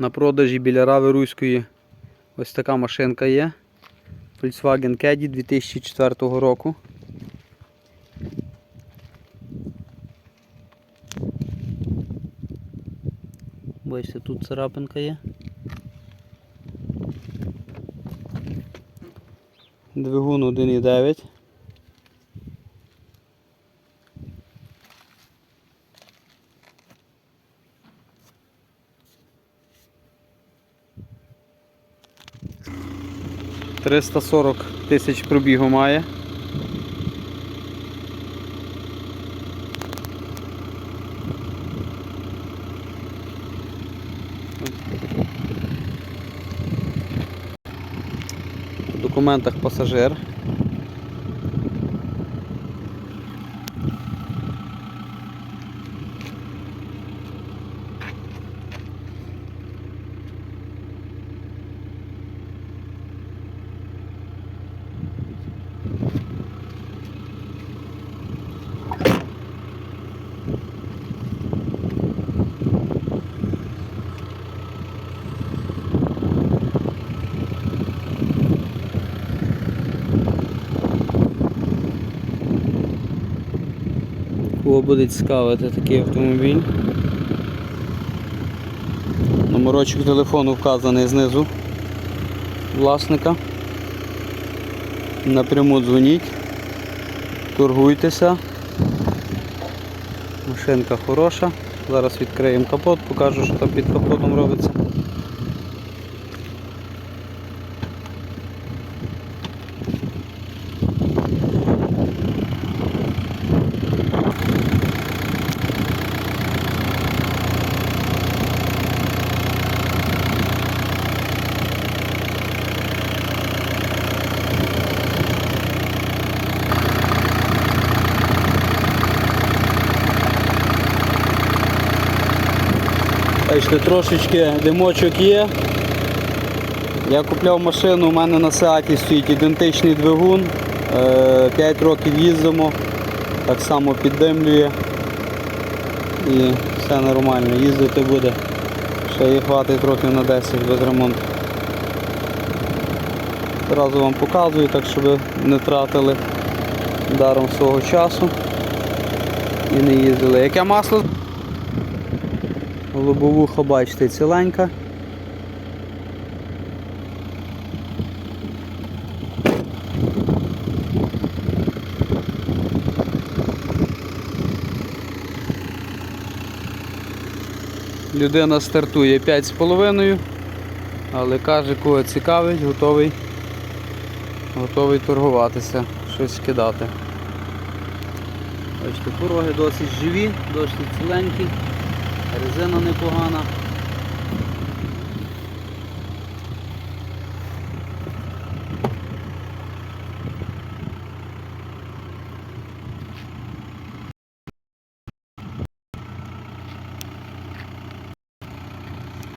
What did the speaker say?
На продажі біля Рави Руської ось така машинка є. Volkswagen Caddy 2004 року. Бачите, тут царапинка є. Двигун 1.9. Триста сорок тисяч пробігу має. В документах пасажир. Кого буде цікавити такий автомобіль. Номерочок телефону вказаний знизу власника. Напряму дзвоніть, торгуйтеся. Машинка хороша. Зараз відкриємо капот, покажу, що там під капотом робиться. Бачите, трошечки димочок є. Я купляв машину, у мене на Сеаті стоїть ідентичний двигун. 5 років їздимо, так само піддимлює і все нормально, їздити буде. Ще їй хватить років на 10 без ремонту. Одразу вам показую, так щоб ви не тратили даром свого часу і не їздили. Яке масло? Лобовуха, бачите, ціленька. Людина стартує 5,5, але каже, кого цікавить, готовий, готовий торгуватися, щось кидати. Бачите, пороги досить живі, досить ціленькі. Резина непогана.